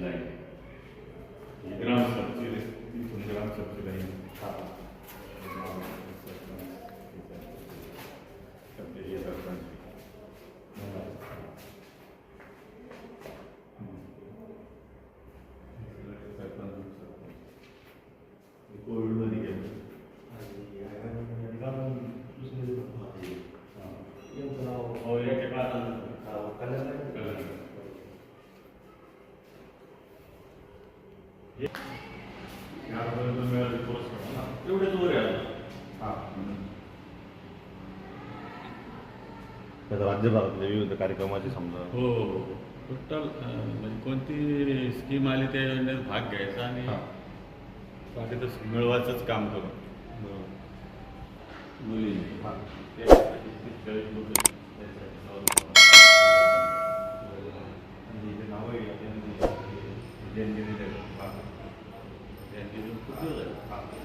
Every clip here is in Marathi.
lei. Il gran sapere, il gran sapere in capo. यापर्यंत मिळाले पुरस्कार ना तेवढेच वर आहे अजून. राज्यभरातले विविध कार्यक्रमाचे समजा हो टोटल म्हणजे कोणती स्कीम आली त्या योजनेत भाग घ्यायचा आणि हा. बाकी तर मिळवायचंच काम हा. त्यासाठी तितक्यावेळेस मुलं त्यासाठी सवलत आणि जे नावं आहे त्यांनी ज्यांनी दिले त्यांनी देऊन खूप दिवस झाले.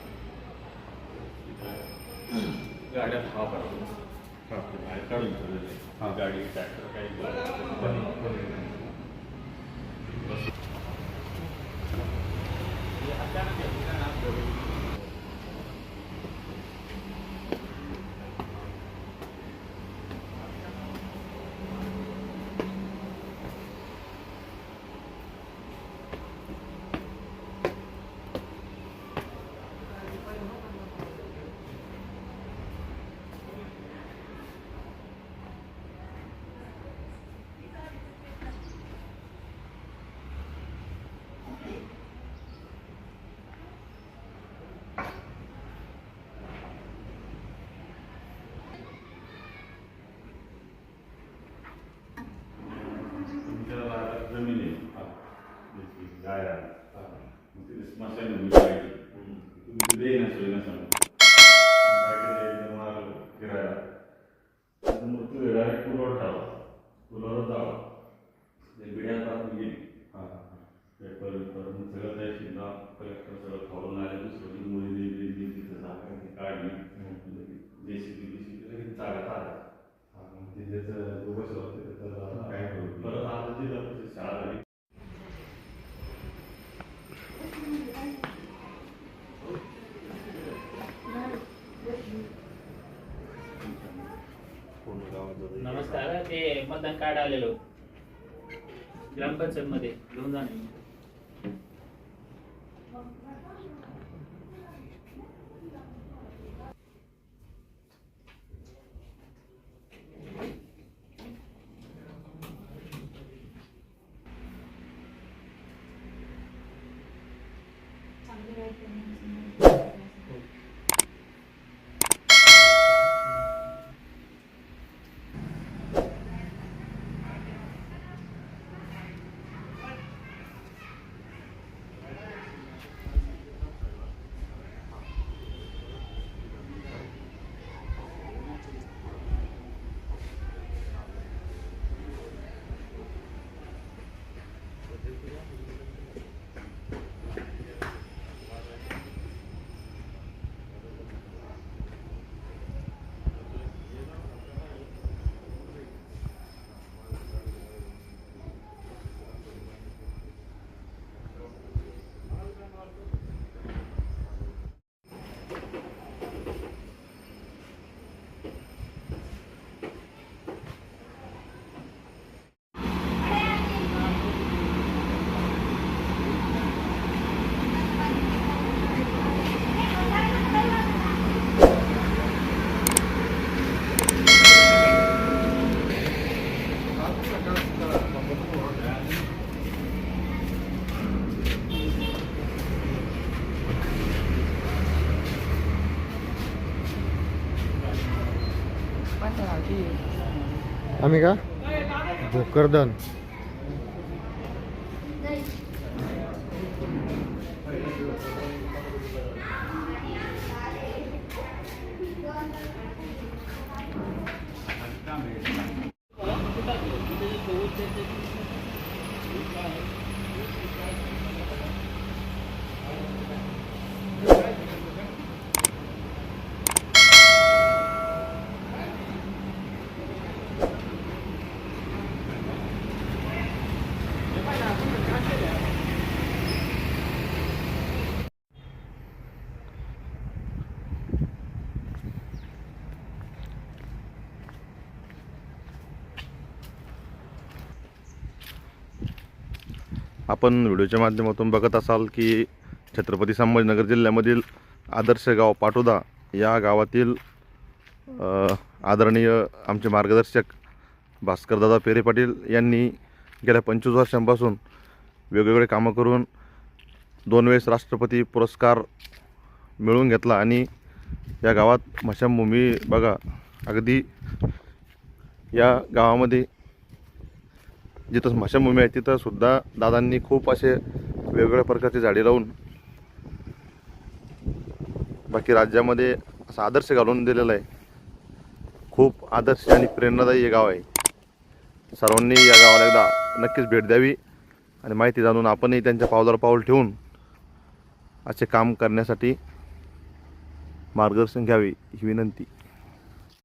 तिथं गाड्या हा भरतो बाहेर काढून ठेवलेले हा. गाडी गाय आहे मग तिथे स्मशानभूमी पाहिजे तुम्ही तिथे येणं सोय नसाल बाकीचे जनावर फिरायला तर मग तुम्ही पुलावर ठेवा पुलावर जावा ते बिड्या टाकून गेली पेपर पेपर मग सगळं त्या शिंदा कलेक्टर सगळं खाऊन आले दुसरं मुली दिली दिली तिथं जागा ती काढली जे सी बी लगेच जागा आल्या परत नमस्कार ते मतदान कार्ड आलेलो. ग्रामपंचायत मध्ये घेऊन जाणे आम्ही का भोकरदन आपण व्हिडिओच्या माध्यमातून बघत असाल की छत्रपती संभाजीनगर जिल्ह्यामधील आदर्श गाव पाटोदा या गावातील आदरणीय आमचे मार्गदर्शक भास्करदादा पेरे पाटील यांनी गेल्या पंचवीस वर्षांपासून वेगवेगळे कामं करून दोन वेळेस राष्ट्रपती पुरस्कार मिळवून घेतला आणि या गावात मशाभूमी बघा अगदी या गावामध्ये जिथं स्मशानभूमी आहे तिथं सुद्धा दादांनी खूप असे वेगवेगळ्या प्रकारचे झाडे लावून बाकी राज्यामध्ये असा आदर्श घालून दिलेला आहे. खूप आदर्श आणि प्रेरणादायी हे गाव आहे. सर्वांनी या गावाला एकदा नक्कीच भेट द्यावी आणि माहिती जाणून आपणही त्यांच्या पावलावर पाऊल ठेवून असे काम करण्यासाठी मार्गदर्शन घ्यावे ही विनंती.